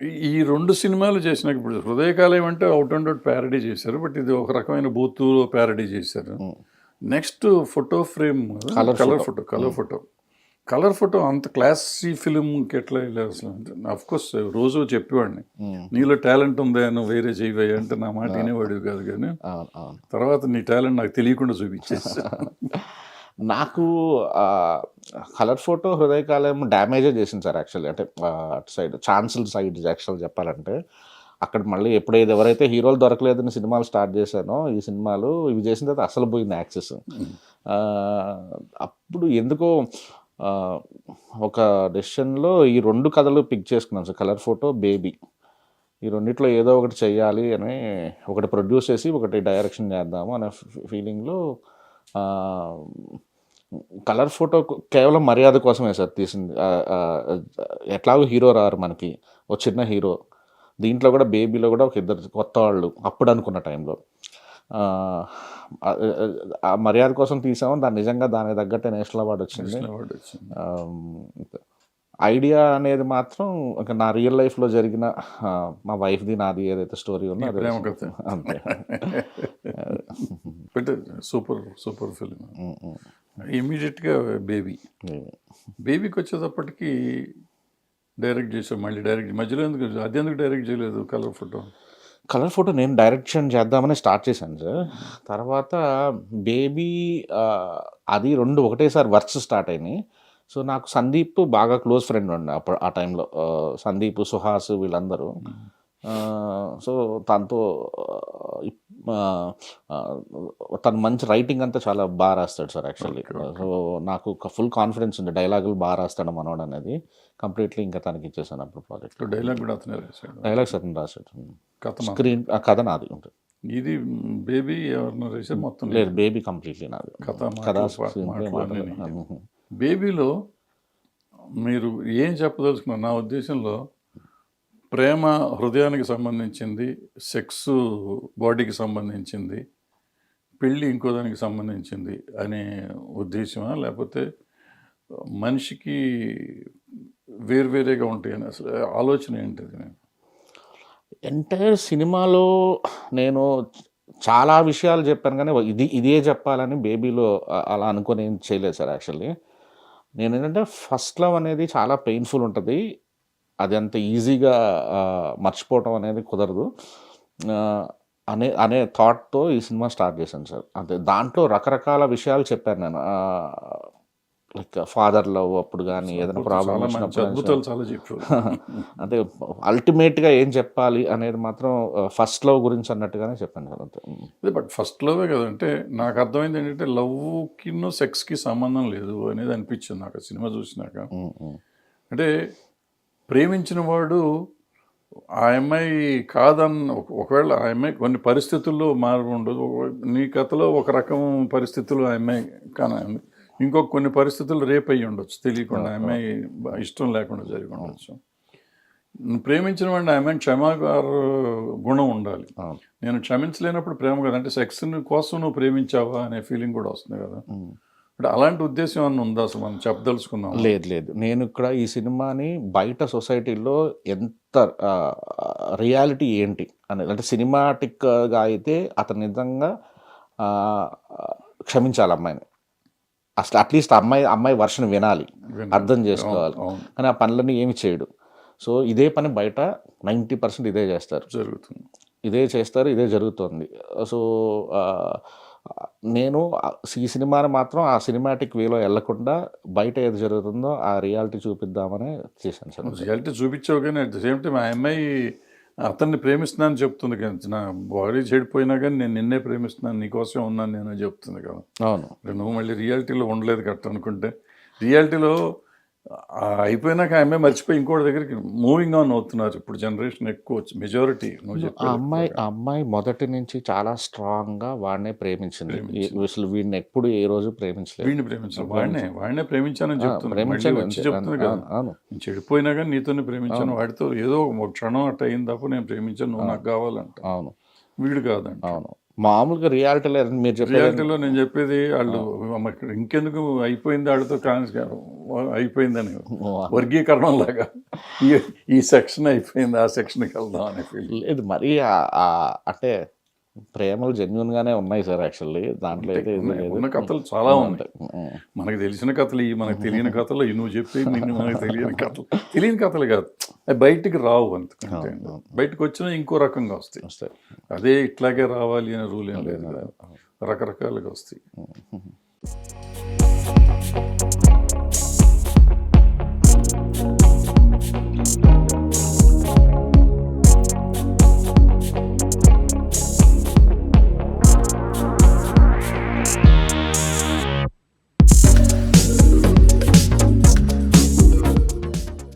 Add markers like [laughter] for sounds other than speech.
ఈ- రెండు సినిమాలు చేసినాక ఇప్పుడు హృదయకాలం అంటే అవుట్ అండ్ అవుట్ ప్యారడీ చేశారు బట్ ఇది ఒక రకమైన బూతులో ప్యారడీ చేశారు. Next photo frame colour. Photo colour photo colour photo అంత క్లాసీ ఫిలింకి ఎట్లా వెళ్ళారు అసలు అఫ్ కోర్స్ రోజు చెప్పేవాడిని. నీలో టాలెంట్ ఉంది నువ్వు వేరే చేయవే అంటే నా మాట వినేవాడివి కాదు కానీ తర్వాత నీ టాలెంట్ నాకు తెలియకుండా చూపించేసి [laughs] నాకు కలర్ ఫోటో హృదయకాలం డ్యామేజే చేసింది సార్ యాక్చువల్లీ. అంటే అటు సైడ్ ఛాన్సుల్ సైడ్ యాక్చువల్ చెప్పాలంటే. అక్కడ మళ్ళీ ఎప్పుడైతే ఎవరైతే హీరోలు దొరకలేదని సినిమాలు స్టార్ట్ చేశానో ఈ సినిమాలు ఇవి చేసిన తర్వాత అసలు పోయింది యాక్సెస్. అప్పుడు ఎందుకో ఒక డెసిషన్లో ఈ రెండు కథలు పిక్ చేసుకున్నాను సార్. Colour photo baby. ఈ రెండిట్లో ఏదో ఒకటి చెయ్యాలి అని ఒకటి ప్రొడ్యూస్ చేసి ఒకటి డైరెక్షన్ చేద్దాము అనే ఫీలింగ్లో కలర్ ఫోటో కేవలం మర్యాద కోసమే సార్ తీసింది. ఎట్లాగో హీరో రారు మనకి. ఒక చిన్న హీరో. దీంట్లో కూడా బేబీలో కూడా ఒక ఇద్దరు కొత్త వాళ్ళు అప్పుడు అనుకున్న టైంలో. ఆ, మర్యాద కోసం తీసాము దాన్ని నిజంగా దానికి తగ్గట్టే నేషనల్ అవార్డు వచ్చింది. ఐడియా అనేది మాత్రం ఒక నా రియల్ లైఫ్లో జరిగిన మా వైఫ్ది నాది ఏదైతే స్టోరీ ఉందో అంతే. Super super film. ఇమీడియట్గా బేబీ. బేబీకి వచ్చేటప్పటికి డైరెక్ట్ చేసాం మళ్ళీ డైరెక్ట్ మధ్యలో ఎందుకు అది ఎందుకు డైరెక్ట్ చేయలేదు కలర్ ఫోటో? కలర్ ఫోటో నేను డైరెక్షన్ చేద్దామని స్టార్ట్ చేశాను సార్. తర్వాత బేబీ అది రెండు ఒకటేసారి వర్క్స్ స్టార్ట్ అయినాయి. సో నాకు సందీప్ బాగా క్లోజ్ ఫ్రెండ్ ఉండే అప్పుడు ఆ టైంలో. సందీప్ సుహాస్ వీళ్ళందరూ. ఆ, సో తనతో తను మంచి రైటింగ్ అంతా చాలా బాగా రాస్తాడు సార్ యాక్చువల్లీ సో నాకు ఫుల్ కాన్ఫిడెన్స్ ఉంది. డైలాగులు బాగా రాస్తాడు మనోడు అనేది. కంప్లీట్లీ ఇంకా తనకి ఇచ్చేసాను అప్పుడు ప్రాజెక్ట్ డైలాగ్ కూడా అతనే రాశాడు. డైలాగ్స్ అతను రాశాడు. కథ స్క్రీన్ ఆ కథ నాది ఉంటుంది. ఇది బేబీ ఎవరినో రాశారు మొత్తం లేదు బేబీ కంప్లీట్లీ నాది. కథ కథ. బేబీలో మీరు ఏం చెప్పదలుచుకున్నారు? నా ఉద్దేశంలో ప్రేమ హృదయానికి సంబంధించింది సెక్స్ బాడీకి సంబంధించింది పెళ్ళి ఇంకో దానికి సంబంధించింది అనే ఉద్దేశమా? లేకపోతే మనిషికి వేరువేరేగా ఉంటాయని అసలు ఆలోచన ఏంటిది? నేను ఎంటైర్ సినిమాలో నేను చాలా విషయాలు చెప్పాను కానీ ఇది ఇదే చెప్పాలని బేబీలో అలా అనుకొని ఏం చేయలేదు సార్ యాక్చువల్లీ. నేను ఏంటంటే ఫస్ట్ లవ్ అనేది చాలా పెయిన్ఫుల్ ఉంటుంది. అది అంత ఈజీగా మర్చిపోవటం అనేది కుదరదు. అనే అనే థాట్తో ఈ సినిమా స్టార్ట్ చేశాను సార్. అంతే దాంట్లో రకరకాల విషయాలు చెప్పాను నేను. లైక్ ఫాదర్ లవ్ అప్పుడు కానీ ఏదైనా ప్రాబ్లం వచ్చినప్పుడు [laughs] అంటే అల్టిమేట్గా ఏం చెప్పాలి అనేది మాత్రం ఫస్ట్ లవ్ గురించి అన్నట్టుగానే చెప్పాను సార్ అంతే. అదే బట్ ఫస్ట్ లవే కదంటే నాకు అర్థమైంది ఏంటంటే లవ్కి సెక్స్కి సంబంధం లేదు అనేది అనిపించింది నాకు సినిమా చూసినాక. అంటే ప్రేమించిన వాడు ఆ అమ్మాయి కాదన్న ఒక- ఒకవేళ ఆ అమ్మాయి కొన్ని పరిస్థితుల్లో మారు ఉండదు. నీ కథలో ఒక రకం పరిస్థితులు ఆ అమ్మాయి కానీ ఇంకొక కొన్ని పరిస్థితులు రేపు అయ్యి ఉండొచ్చు. తెలియకుండా ఆ అమ్మాయి ఇష్టం లేకుండా జరిగి ఉండొచ్చు. ప్రేమించిన వాడిని ఆ అమ్మాయి క్షమాగార గుణం ఉండాలి. నేను క్షమించలేనప్పుడు ప్రేమ కదా. అంటే సెక్స్ కోసం నువ్వు ప్రేమించావా అనే ఫీలింగ్ కూడా వస్తుంది కదా. అంటే అలాంటి ఉద్దేశం ఏమన్నా ఉందా అసలు? మనం చెప్పదలుచుకుందాం లేదు లేదు. నేను ఇక్కడ ఈ సినిమాని బయట సొసైటీలో ఎంత రియాలిటీ ఏంటి అనేది అంటే సినిమాటిక్గా అయితే అతను నిజంగా క్షమించాలి అమ్మాయిని. అసలు అట్లీస్ట్ అమ్మాయి అమ్మాయి వర్షన్ వినాలి. అర్థం చేసుకోవాలి. కానీ ఆ పనులన్నీ ఏమి చేయడు. సో ఇదే పని బయట నైంటీ పర్సెంట్ ఇదే చేస్తారు. జరుగుతుంది. ఇదే చేస్తారు ఇదే జరుగుతుంది. సో నేను ఈ సినిమాని మాత్రం ఆ సినిమాటిక్ వేలో వెళ్ళకుండా బయట ఏది జరుగుతుందో ఆ రియాలిటీ చూపిద్దామని చేశాను సార్. రియాలిటీ చూపించావు కానీ అట్ ద సేమ్ టైం ఆ అమ్మాయి అతన్ని ప్రేమిస్తున్నానని చెప్తుంది కానీ నా బాడీ చెడిపోయినా కానీ నేను నిన్నే ప్రేమిస్తున్నాను నీకోసం ఉన్నాను నేను చెప్తుంది కదా. అవును. నువ్వు మళ్ళీ రియాలిటీలో ఉండలేదు కరెక్ట్ అనుకుంటే. రియాలిటీలో అయిపోయినాక ఆ అమ్మాయి మర్చిపోయి ఇంకోటి దగ్గరికి మూవింగ్ ఆన్ అవుతున్నారు. ఇప్పుడు జనరేషన్ ఎక్కువ మెజారిటీ అమ్మాయి ఆ అమ్మాయి మొదటి నుంచి చాలా స్ట్రాంగ్గా వాడినే ప్రేమించింది. అసలు వీడిని ఎప్పుడు ఏ రోజు ప్రేమించలేదు. వీడిని ప్రేమించాను వాడినే వాడినే ప్రేమించానని చెప్తుంది. మళ్ళీ ప్రేమించాను. వచ్చి అంతే. చెప్తుంది కదా. అవును, అవును. నేను చెడిపోయినా కానీ నీతోనే ప్రేమించాను. వాడితో ఏదో ఒక క్షణం అట్ట అయిన తప్ప నేను ప్రేమించాను. నువ్వు నాకు కావాలంట. అవును. వీడు కాదంట. అవును. మామూలుగా రియాలిటీలో మీరు చెప్పారు రియాలిటీలో నేను చెప్పేది వాళ్ళు ఇంకెందుకు అయిపోయింది వాళ్ళతో కాన్స్ అయిపోయిందని వర్గీకరణం లాగా ఈ సెక్షన్ అయిపోయింది ఆ సెక్షన్కి వెళ్దాం అనే ఫీల్. లేదు మరి అంటే ప్రేమలు జెన్యున్ గానే ఉన్నాయి సార్ యాక్చువల్లీ. దాంట్లో అయితే. ఉన్న కథలు చాలా ఉంటాయి. మనకు తెలిసిన కథలు ఈ మనకు తెలియని కథలు నువ్వు చెప్పి నిన్ను మనకు తెలియని కథలు. తెలియని కథలు కాదు. బయటికి రావు అంతే బయటకు వచ్చినా ఇంకో రకంగా వస్తాయి. వస్తాయి. అదే ఇట్లాగే రావాలి అనే రూల్ ఏం లేదు. రకరకాలుగా వస్తాయి.